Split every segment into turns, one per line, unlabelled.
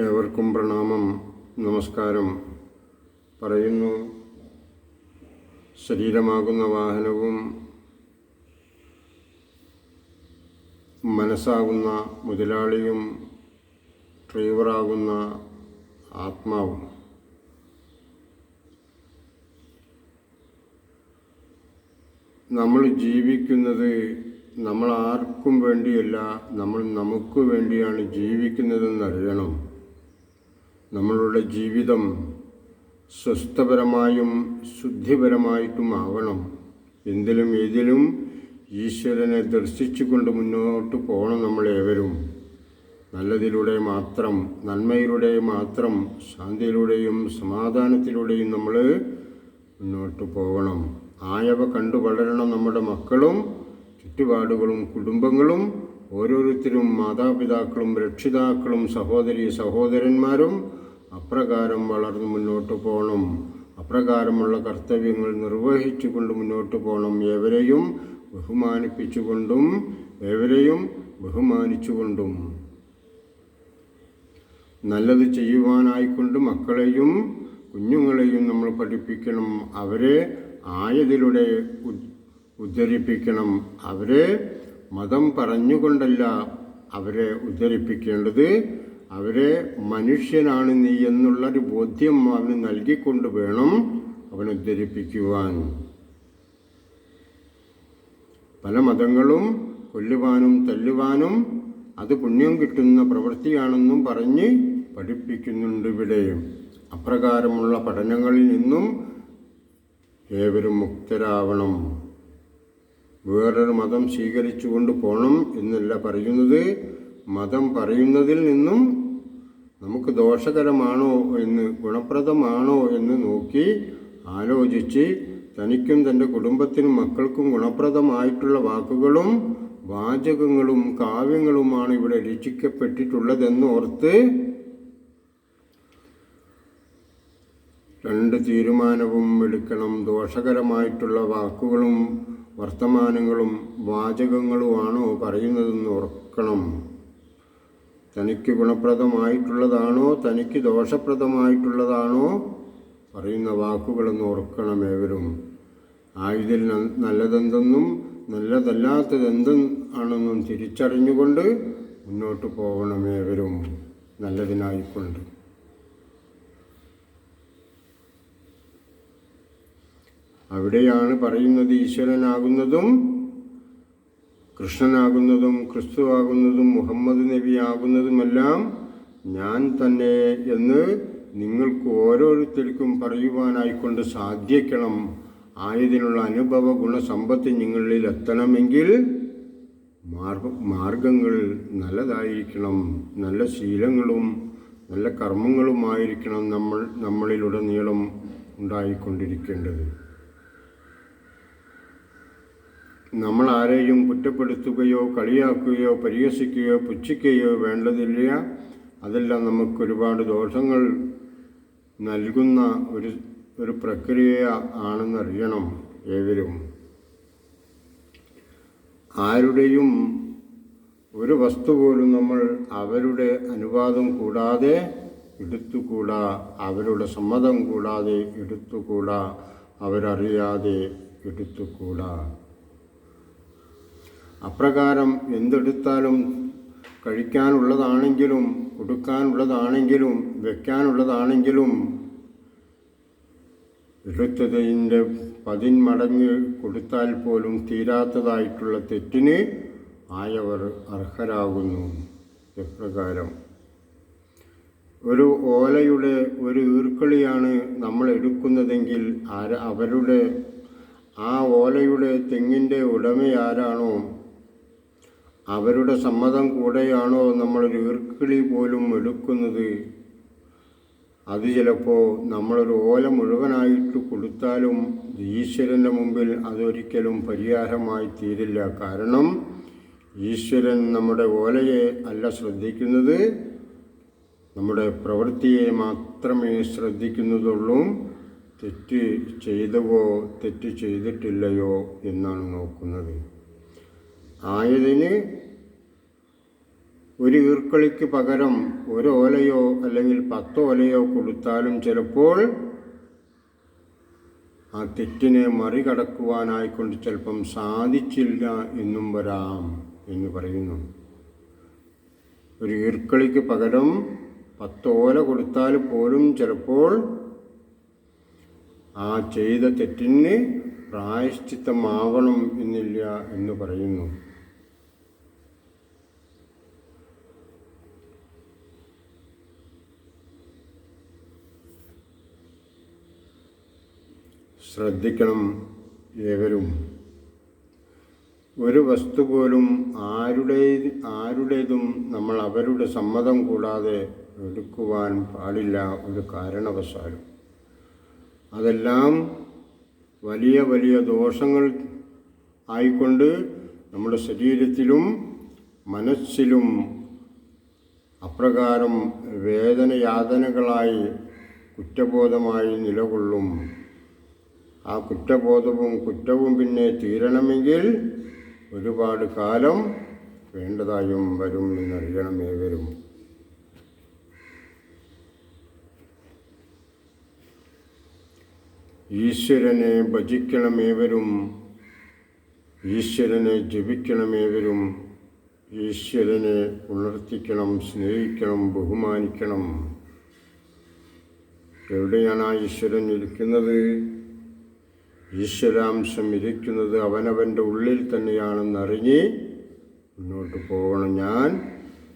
ഏവർക്കും പ്രണാമം നമസ്കാരം. പറയുന്നു ശരീരമാകുന്ന വാഹനവും മനസ്സാകുന്ന മുതലാളിയും ഡ്രൈവറാകുന്ന ആത്മാവും. നമ്മൾ ജീവിക്കുന്നത് നമ്മൾ ആർക്കും വേണ്ടിയല്ല നമ്മൾ നമുക്ക് വേണ്ടിയാണ് ജീവിക്കുന്നതെന്നറിയണം നമ്മളുടെ ജീവിതം സ്വസ്ഥപരമായും ശുദ്ധിപരമായിട്ടുമാവണം. എന്തിലും ഏതിലും ഈശ്വരനെ ദർശിച്ചുകൊണ്ട് മുന്നോട്ട് പോകണം നമ്മളേവരും. നല്ലതിലൂടെ മാത്രം നന്മയിലൂടെ മാത്രം ശാന്തിയിലൂടെയും സമാധാനത്തിലൂടെയും നമ്മൾ മുന്നോട്ട് പോകണം. ആയവ കണ്ടു വളരണം നമ്മുടെ മക്കളും ചുറ്റുപാടുകളും കുടുംബങ്ങളും ഓരോരുത്തരും മാതാപിതാക്കളും രക്ഷിതാക്കളും സഹോദരി സഹോദരന്മാരും അപ്രകാരം വളർന്നു മുന്നോട്ട് പോകണം അപ്രകാരമുള്ള കർത്തവ്യങ്ങൾ നിർവഹിച്ചുകൊണ്ട് മുന്നോട്ട് പോകണം ഏവരെയും ബഹുമാനിപ്പിച്ചുകൊണ്ടും ഏവരെയും ബഹുമാനിച്ചുകൊണ്ടും. നല്ലത് ചെയ്യുവാനായിക്കൊണ്ട് മക്കളെയും കുഞ്ഞുങ്ങളെയും നമ്മൾ പഠിപ്പിക്കണം. അവരെ ആയതിലൂടെ ഉദ്ധരിപ്പിക്കണം. അവരെ മതം പറഞ്ഞുകൊണ്ടല്ല അവരെ ഉദ്ധരിപ്പിക്കേണ്ടത്. അവരെ മനുഷ്യനാണ് നീ എന്നുള്ളൊരു ബോധ്യം അവന് നൽകിക്കൊണ്ട് വേണം അവൻ ഉദ്ധരിപ്പിക്കുവാൻ. പല മതങ്ങളും കൊല്ലുവാനും തല്ലുവാനും അത് പുണ്യം കിട്ടുന്ന പ്രവൃത്തിയാണെന്നും പറഞ്ഞ് പഠിപ്പിക്കുന്നുണ്ട് ഇവിടെ. അപ്രകാരമുള്ള പഠനങ്ങളിൽ നിന്നും ഏവരും മുക്തരാവണം. വേറൊരു മതം സ്വീകരിച്ചുകൊണ്ട് പോകണം എന്നല്ല പറയുന്നത്. മതം പറയുന്നതിൽ നിന്നും നമുക്ക് ദോഷകരമാണോ എന്ന് ഗുണപ്രദമാണോ എന്ന് നോക്കി ആലോചിച്ച് തനിക്കും തന്റെ കുടുംബത്തിനും മക്കൾക്കും ഗുണപ്രദമായിട്ടുള്ള വാക്കുകളും വാചകങ്ങളും കാവ്യങ്ങളുമാണ് ഇവിടെ രചിക്കപ്പെട്ടിട്ടുള്ളതെന്ന് ഓർത്ത് രണ്ട് തീരുമാനവും എടുക്കണം. ദോഷകരമായിട്ടുള്ള വാക്കുകളും വർത്തമാനങ്ങളും വാചകങ്ങളുമാണോ പറയുന്നതെന്ന് ഓർക്കണം. തനിക്ക് ഗുണപ്രദമായിട്ടുള്ളതാണോ? തനിക്ക് ദോഷപ്രദമായിട്ടുള്ളതാണോ? പറയുന്ന വാക്കുകളെന്ന് ഓർക്കണം ഏവരും. ആയുധിൽ നല്ലതെന്തെന്നും നല്ലതല്ലാത്തതെന്തും ആണെന്നും തിരിച്ചറിഞ്ഞുകൊണ്ട് മുന്നോട്ട് പോകണമേവരും നല്ലതിനായിക്കൊണ്ട്. അവിടെയാണ് പറയുന്നത് ഈശ്വരനാകുന്നതും കൃഷ്ണനാകുന്നതും ക്രിസ്തുവാകുന്നതും മുഹമ്മദ് നബി ആകുന്നതുമെല്ലാം ഞാൻ തന്നെ എന്ന് നിങ്ങൾക്ക് ഓരോരുത്തർക്കും പറയുവാനായിക്കൊണ്ട് സാധിക്കണം. ആയതിനുള്ള അനുഭവ ഗുണസമ്പത്ത് നിങ്ങളിൽ എത്തണമെങ്കിൽ മാർഗ മാർഗങ്ങൾ നല്ലതായിരിക്കണം. നല്ല ശീലങ്ങളും നല്ല കർമ്മങ്ങളുമായിരിക്കണം നമ്മൾ നമ്മളിലുടനീളം ഉണ്ടായിക്കൊണ്ടിരിക്കേണ്ടത്. നമ്മൾ ആരെയും കുറ്റപ്പെടുത്തുകയോ കളിയാക്കുകയോ പരിഹസിക്കുകയോ പുച്ഛിക്കുകയോ വേണ്ടതില്ല. അതെല്ലാം നമുക്ക് ഒരുപാട് ദോഷങ്ങൾ നൽകുന്ന ഒരു ഒരു പ്രക്രിയ ആണെന്നറിയണം ഏവരും. ആരുടെയും ഒരു വസ്തു പോലും നമ്മൾ അവരുടെ അനുവാദം കൂടാതെ എടുത്തുകൂടാ അവരുടെ സമ്മതം കൂടാതെ എടുത്തുകൂടാ അവരറിയാതെ എടുത്തുകൂടാ. അപ്രകാരം എന്തെടുത്താലും കഴിക്കാനുള്ളതാണെങ്കിലും കൊടുക്കാനുള്ളതാണെങ്കിലും വെക്കാനുള്ളതാണെങ്കിലും എടുത്തതിന്റെ പതിന്മടങ്ങ് കൊടുത്താൽ പോലും തീരാത്തതായിട്ടുള്ള തെറ്റിന് ആയവർ അർഹരാകുന്നു. എപ്രകാരം ഒരു ഓലയുടെ ഒരു ഈർക്കളിയാണ് നമ്മൾ എടുക്കുന്നതെങ്കിൽ ആര അവരുടെ ആ ഓലയുടെ തെങ്ങിന്റെ ഉടമയാരാണോ അവരുടെ സമ്മതം കൂടെയാണോ നമ്മൾ ഈർക്കിളി പോലും എടുക്കുന്നത്? അത് ചിലപ്പോൾ നമ്മളൊരു ഓല മുഴുവനായിട്ട് കൊടുത്താലും ഈശ്വരന്റെ മുമ്പിൽ അതൊരിക്കലും പരിഹാരമായി തീരില്ല. കാരണം ഈശ്വരൻ നമ്മുടെ ഓലയെ അല്ല ശ്രദ്ധിക്കുന്നത്. നമ്മുടെ പ്രവൃത്തിയെ മാത്രമേ ശ്രദ്ധിക്കുന്നതുള്ളൂ. തെറ്റ് ചെയ്തവോ തെറ്റ് ചെയ്തിട്ടില്ലയോ എന്നാണ് നോക്കുന്നത്. ആയതിന് ഒരു ഈർക്കളിക്ക് പകരം ഒരു ഓലയോ അല്ലെങ്കിൽ പത്ത് ഓലയോ കൊടുത്താലും ചിലപ്പോൾ ആ തെറ്റിനെ മറികടക്കുവാനായിക്കൊണ്ട് ചിലപ്പം സാധിച്ചില്ല എന്നും വരാം എന്ന് പറയുന്നു. ഒരു ഈർക്കളിക്ക് പകരം പത്ത് ഓല കൊടുത്താൽ പോലും ചിലപ്പോൾ ആ ചെയ്ത തെറ്റിന് പ്രായശ്ചിത്തമാവണം എന്നില്ല എന്ന് പറയുന്നു. ശ്രദ്ധിക്കണം ഏവരും. ഒരു വസ്തു പോലും ആരുടെ ആരുടേതും നമ്മൾ അവരുടെ സമ്മതം കൂടാതെ എടുക്കുവാൻ പാടില്ല ഒരു കാരണവശാലും. അതെല്ലാം വലിയ വലിയ ദോഷങ്ങൾ ആയിക്കൊണ്ട് നമ്മുടെ ശരീരത്തിലും മനസ്സിലും അപ്രകാരം വേദനയാതനകളായി കുറ്റബോധമായി നിലകൊള്ളും. ആ കുറ്റബോധവും കുറ്റവും പിന്നെ തീരണമെങ്കിൽ ഒരുപാട് കാലം വേണ്ടതായും വരും എന്നറിയണം ഏവരും. ഈശ്വരനെ ഭജിക്കണമേവരും ഈശ്വരനെ ജപിക്കണമേവരും ഈശ്വരനെ ഉണർത്തിക്കണം സ്നേഹിക്കണം ബഹുമാനിക്കണം. എവിടെയാണ് ആ ഈശ്വരൻ ഇരിക്കുന്നത്? ഈശ്വരാംശം ഇരിക്കുന്നത് അവനവന്റെ ഉള്ളിൽ തന്നെയാണെന്നറിഞ്ഞ് മുന്നോട്ട് പോകണം ഞാൻ.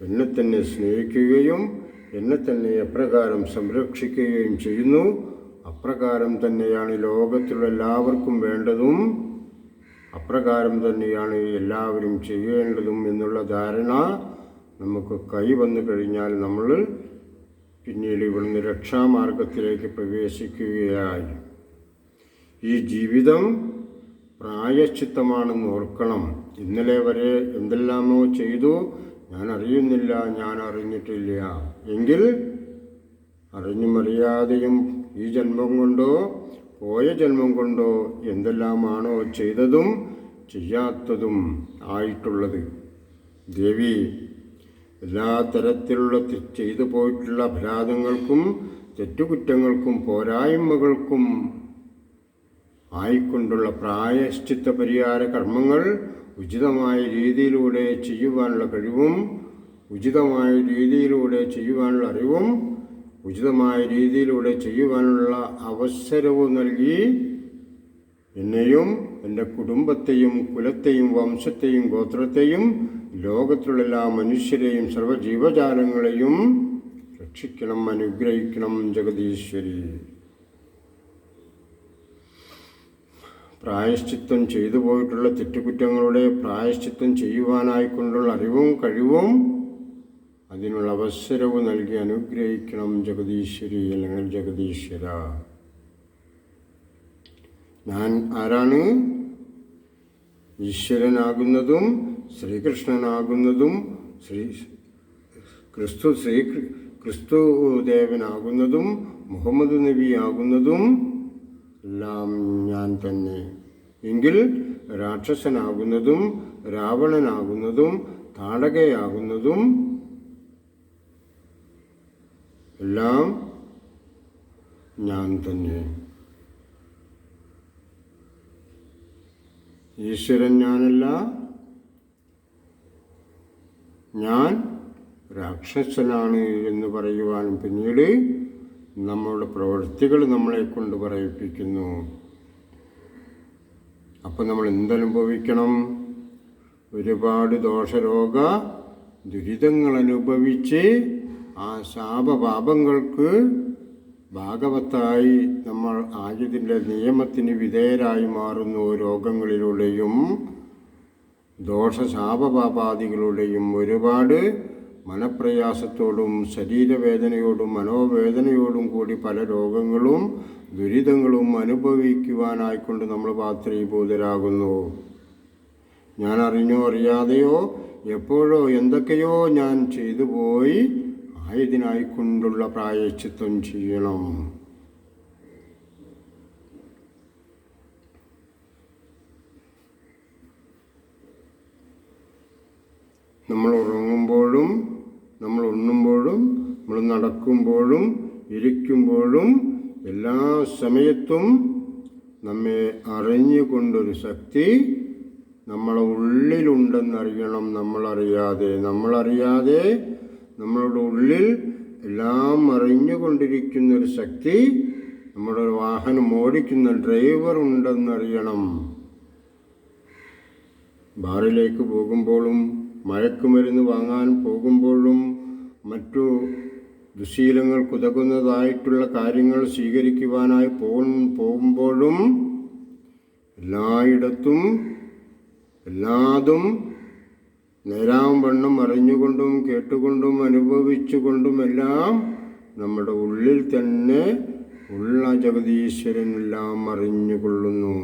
എന്നെ തന്നെ സ്നേഹിക്കുകയും എന്നെ തന്നെ എപ്രകാരം സംരക്ഷിക്കുകയും ചെയ്യുന്നു. അപ്രകാരം തന്നെയാണ് ലോകത്തിലുള്ള എല്ലാവർക്കും വേണ്ടതും. അപ്രകാരം തന്നെയാണ് എല്ലാവരും ചെയ്യേണ്ടതും എന്നുള്ള ധാരണ നമുക്ക് കൈവന്നു കഴിഞ്ഞാൽ നമ്മൾ പിന്നീട് ഇവിടുന്ന് രക്ഷാമാർഗത്തിലേക്ക് പ്രവേശിക്കുകയായി. ഈ ജീവിതം പ്രായശ്ചിത്തമാണെന്ന് ഓർക്കണം. ഇന്നലെ വരെ എന്തെല്ലാമോ ചെയ്തു. ഞാൻ അറിയുന്നില്ല ഞാൻ അറിഞ്ഞിട്ടില്ല. എങ്കിൽ അറിഞ്ഞും അറിയാതെയും ഈ ജന്മം കൊണ്ടോ പോയ ജന്മം കൊണ്ടോ എന്തെല്ലാമാണോ ചെയ്തതും ചെയ്യാത്തതും ആയിട്ടുള്ളത്. ദേവി എല്ലാ തരത്തിലുള്ള ചെയ്തു പോയിട്ടുള്ള അപരാധങ്ങൾക്കും തെറ്റുകുറ്റങ്ങൾക്കും പോരായ്മകൾക്കും ആയിക്കൊണ്ടുള്ള പ്രായശ്ചിത്ത പരിഹാര കർമ്മങ്ങൾ ഉചിതമായ രീതിയിലൂടെ ചെയ്യുവാനുള്ള കഴിവും ഉചിതമായ രീതിയിലൂടെ ചെയ്യുവാനുള്ള അറിവും ഉചിതമായ രീതിയിലൂടെ ചെയ്യുവാനുള്ള അവസരവും നൽകി എന്നെയും എന്റെ കുടുംബത്തെയും കുലത്തെയും വംശത്തെയും ഗോത്രത്തെയും ലോകത്തിലുള്ള എല്ലാ മനുഷ്യരെയും സർവജീവജാലങ്ങളെയും രക്ഷിക്കണം അനുഗ്രഹിക്കണം ജഗദീശ്വരി. പ്രായശ്ചിത്തം ചെയ്തു പോയിട്ടുള്ള തെറ്റുകുറ്റങ്ങളുടെ പ്രായശ്ചിത്തം ചെയ്യുവാനായിക്കൊണ്ടുള്ള അറിവും കഴിവും അതിനുള്ള അവസരവും നൽകി അനുഗ്രഹിക്കണം ജഗദീശ്വരി അല്ലെങ്കിൽ ജഗദീശ്വര. ഞാൻ ആരാണ്? ഈശ്വരനാകുന്നതും ശ്രീകൃഷ്ണനാകുന്നതും ശ്രീ ക്രിസ്തു ശ്രീ ക്രിസ്തു ദേവനാകുന്നതും മുഹമ്മദ് നബിയാകുന്നതും എല്ലാം ഞാൻ തന്നെ. എങ്കിൽ രാക്ഷസനാകുന്നതും രാവണനാകുന്നതും താടകയാകുന്നതും എല്ലാം ഞാൻ തന്നെ. ഈശ്വരൻ ഞാനല്ല ഞാൻ രാക്ഷസനാണ് എന്ന് പറയുവാനും പിന്നീട് നമ്മളുടെ പ്രവൃത്തികൾ നമ്മളെ കൊണ്ട് പറയിപ്പിക്കുന്നു. അപ്പം നമ്മൾ എന്തനുഭവിക്കണം ഒരുപാട് ദോഷരോഗ ദുരിതങ്ങൾ അനുഭവിച്ച് ആ ശാപപാപങ്ങൾക്ക് ഭാഗവത്തായി നമ്മൾ ആയതിന്റെ നിയമത്തിന് വിധേയരായി മാറുന്ന രോഗങ്ങളിലൂടെയും ദോഷശാപപാപാദികളുടെയും ഒരുപാട് മനപ്രയാസത്തോടും ശരീരവേദനയോടും മനോവേദനയോടും കൂടി പല രോഗങ്ങളും ദുരിതങ്ങളും അനുഭവിക്കുവാനായിക്കൊണ്ട് നമ്മൾ പാത്രീഭൂതരാകുന്നു. ഞാൻ അറിഞ്ഞോ അറിയാതെയോ എപ്പോഴോ എന്തൊക്കെയോ ഞാൻ ചെയ്തു പോയി ആയതിനായിക്കൊണ്ടുള്ള പ്രായശ്ചിത്വം ചെയ്യണം. നമ്മൾ ഉറങ്ങുമ്പോഴും നമ്മൾ ഉണ്ണുമ്പോഴും നമ്മൾ നടക്കുമ്പോഴും ഇരിക്കുമ്പോഴും എല്ലാ സമയത്തും നമ്മെ അറിഞ്ഞുകൊണ്ടൊരു ശക്തി നമ്മളെ ഉള്ളിലുണ്ടെന്നറിയണം നമ്മളറിയാതെ. നമ്മളറിയാതെ നമ്മളുടെ ഉള്ളിൽ എല്ലാം അറിഞ്ഞുകൊണ്ടിരിക്കുന്ന ഒരു ശക്തി നമ്മുടെ ഒരു വാഹനം ഓടിക്കുന്ന ഡ്രൈവർ ഉണ്ടെന്നറിയണം. ബാറിലേക്ക് പോകുമ്പോഴും മയക്കുമരുന്ന് വാങ്ങാൻ പോകുമ്പോഴും മറ്റു ദുശീലങ്ങൾ ദുശീലങ്ങൾക്കുതകുന്നതായിട്ടുള്ള കാര്യങ്ങൾ സ്വീകരിക്കുവാനായി പോകുമ്പോഴും എല്ലായിടത്തും എല്ലാതും നേരാം വണ്ണം അറിഞ്ഞുകൊണ്ടും കേട്ടുകൊണ്ടും അനുഭവിച്ചുകൊണ്ടും എല്ലാം നമ്മുടെ ഉള്ളിൽ തന്നെ ഉള്ള ജഗതീശ്വരനെല്ലാം അറിഞ്ഞുകൊള്ളുന്നു.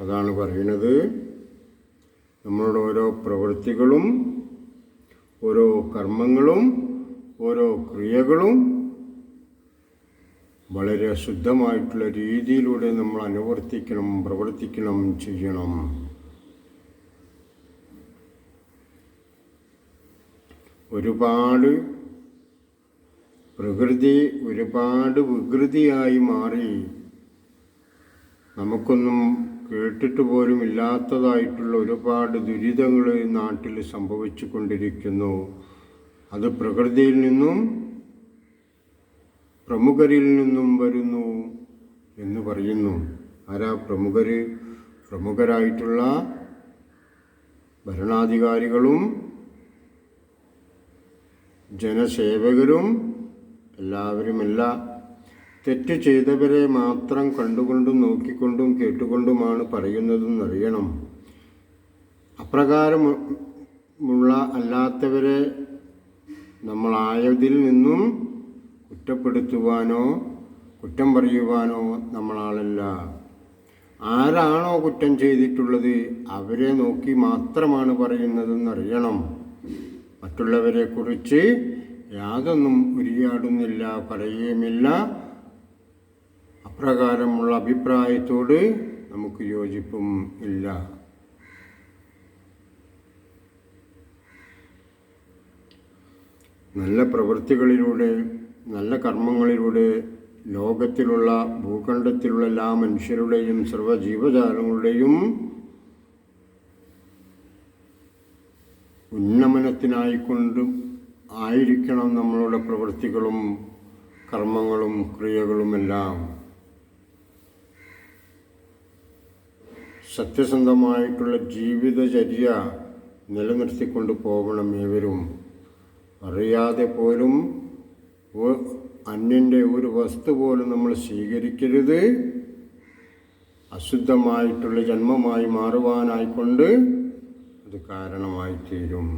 അതാണ് പറയുന്നത്. നമ്മളുടെ ഓരോ പ്രവൃത്തികളും ഓരോ കർമ്മങ്ങളും ഓരോ ക്രിയകളും വളരെ ശുദ്ധമായിട്ടുള്ള രീതിയിലൂടെ നമ്മൾ അനുവർത്തിക്കണം പ്രവർത്തിക്കണം ചെയ്യണം. ഒരുപാട് പ്രകൃതി ഒരുപാട് വികൃതിയായി മാറി. നമുക്കൊന്നും കേട്ടിട്ട് പോലും ഇല്ലാത്തതായിട്ടുള്ള ഒരുപാട് ദുരിതങ്ങൾ ഈ നാട്ടിൽ സംഭവിച്ചു കൊണ്ടിരിക്കുന്നു അത് പ്രകൃതിയിൽ നിന്നും പ്രമുഖരിൽ നിന്നും വരുന്നു എന്ന് പറയുന്നു. ആരാ പ്രമുഖർ പ്രമുഖരായിട്ടുള്ള ഭരണാധികാരികളും ജനസേവകരും എല്ലാവരുമല്ല തെറ്റ് ചെയ്തവരെ മാത്രം കണ്ടുകൊണ്ടും നോക്കിക്കൊണ്ടും കേട്ടുകൊണ്ടുമാണ് പറയുന്നതെന്നറിയണം. അപ്രകാരമുള്ള അല്ലാത്തവരെ നമ്മളായതിൽ നിന്നും കുറ്റപ്പെടുത്തുവാനോ കുറ്റം പറയുവാനോ നമ്മളാളല്ല ആരാണോ കുറ്റം ചെയ്തിട്ടുള്ളത് അവരെ നോക്കി മാത്രമാണ് പറയുന്നതെന്നറിയണം. മറ്റുള്ളവരെക്കുറിച്ച് യാതൊന്നും ഉരിയാടുന്നില്ല പറയുകയുമില്ല. അപ്രകാരമുള്ള അഭിപ്രായത്തോട് നമുക്ക് യോജിപ്പും ഇല്ല. നല്ല പ്രവൃത്തികളിലൂടെ നല്ല കർമ്മങ്ങളിലൂടെ ലോകത്തിലുള്ള ഭൂഖണ്ഡത്തിലുള്ള എല്ലാ മനുഷ്യരുടെയും സർവജീവജാലങ്ങളുടെയും ഉന്നമനത്തിനായിക്കൊണ്ടും ആയിരിക്കണം നമ്മളുടെ പ്രവൃത്തികളും കർമ്മങ്ങളും ക്രിയകളുമെല്ലാം. സത്യസന്ധമായിട്ടുള്ള ജീവിതചര്യ നിലനിർത്തിക്കൊണ്ട് പോകണം ഏവരും. അറിയാതെ പോലും അന്യന്റെ ഒരു വസ്തു പോലും നമ്മൾ സ്വീകരിക്കരുത്. അശുദ്ധമായിട്ടുള്ള ജന്മമായി മാറുവാനായിക്കൊണ്ട് അത് കാരണമായി തീരും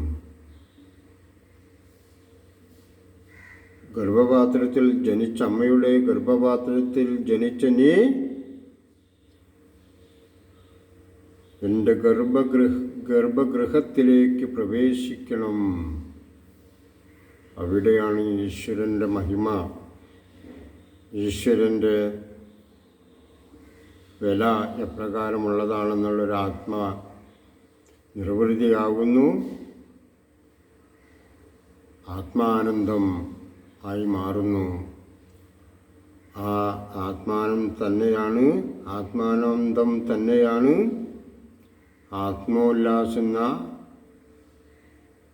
ഗർഭപാത്രത്തിൽ ജനിച്ച അമ്മയുടെ ഗർഭപാത്രത്തിൽ ജനിച്ച നീ എന്റെ ഗർഭഗൃഹ ഗർഭഗൃഹത്തിലേക്ക് പ്രവേശിക്കണം. അവിടെയാണ് ഈശ്വരന്റെ മഹിമ. ഈശ്വരന്റെ വില എപ്രകാരമുള്ളതാണെന്നുള്ളൊരു ആത്മ നിർവൃതിയാകുന്നു. ആത്മാനന്ദം ആയി മാറുന്നു. ആ ആത്മാനം തന്നെയാണ് ആത്മാനന്ദം തന്നെയാണ്. ആത്മോല്ലാസെന്ന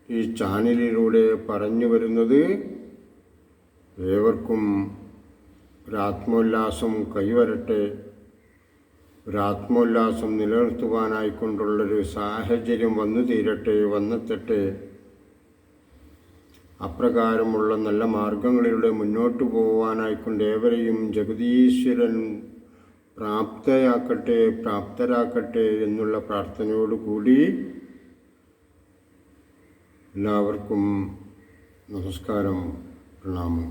ഈ ചാനലിലൂടെ പറഞ്ഞു വരുന്നത് ഏവർക്കും ഒരാത്മോല്ലാസം കൈവരട്ടെ. ഒരാത്മോല്ലാസം നിലനിർത്തുവാനായിക്കൊണ്ടുള്ളൊരു സാഹചര്യം വന്നു തീരട്ടെ വന്നെത്തട്ടെ അപ്രകാരമുള്ള നല്ല മാർഗങ്ങളിലൂടെ മുന്നോട്ട് പോകുവാനായിക്കൊണ്ട് ഏവരെയും ജഗതീശ്വരൻ പ്രാപ്തയാക്കട്ടെ പ്രാപ്തരാക്കട്ടെ എന്നുള്ള പ്രാർത്ഥനയോടുകൂടി എല്ലാവർക്കും നമസ്കാരം പ്രണാമം.